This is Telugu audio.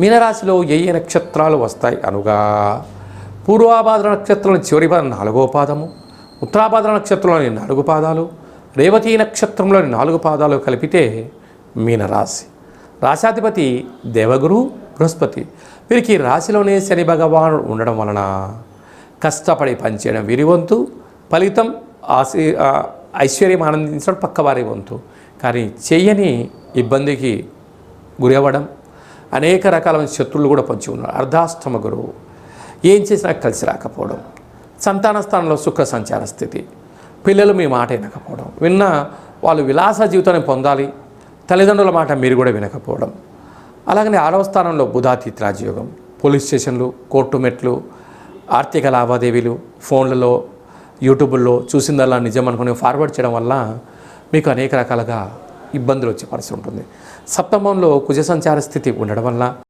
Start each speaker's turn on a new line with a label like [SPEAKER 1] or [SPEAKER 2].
[SPEAKER 1] మీనరాశిలో ఏ ఏ నక్షత్రాలు వస్తాయి అనుగా? పూర్వాభాద్ర నక్షత్రంలోని చివరి పాదం నాలుగో పాదము ఉత్తరాభాద్ర నక్షత్రంలోని నాలుగు పాదాలు రేవతి నక్షత్రంలోని నాలుగు పాదాలు కలిపితే మీనరాశి. రాశాధిపతి దేవగురు బృహస్పతి. వీరికి రాశిలోనే శని భగవానుడు ఉండడం వలన కష్టపడి పనిచేయడం వీరి వంతు ఫలితం ఆశీ ఐశ్వర్యం ఆనందించడం పక్కవారి వంతు. కానీ చెయ్యని ఇబ్బందికి గురి అవ్వడం అనేక రకాలైన శత్రువులు కూడా పొంచి ఉన్నారు. అర్ధాష్టమ గురువు. ఏం చేసినా కలిసి రాకపోవడం. సంతాన స్థానంలో సుఖ సంచార స్థితి. పిల్లలు మీ మాట వినకపోవడం. విన్న వాళ్ళు విలాస జీవితాన్ని పొందాలి. తల్లిదండ్రుల మాట మీరు కూడా వినకపోవడం. అలాగనే ఆరవ స్థానంలో బుధాతీత రాజయోగం పోలీస్ స్టేషన్లు కోర్టు మెట్లు ఆర్థిక లావాదేవీలు ఫోన్లలో యూట్యూబ్లో చూసిందల్లా నిజం అనుకుని ఫార్వర్డ్ చేయడం వల్ల మీకు అనేక రకాలుగా ఇబ్బందులు వచ్చే పరిస్థితి ఉంటుంది. సప్తమంలో కుజ సంచార స్థితి ఉండడం వల్ల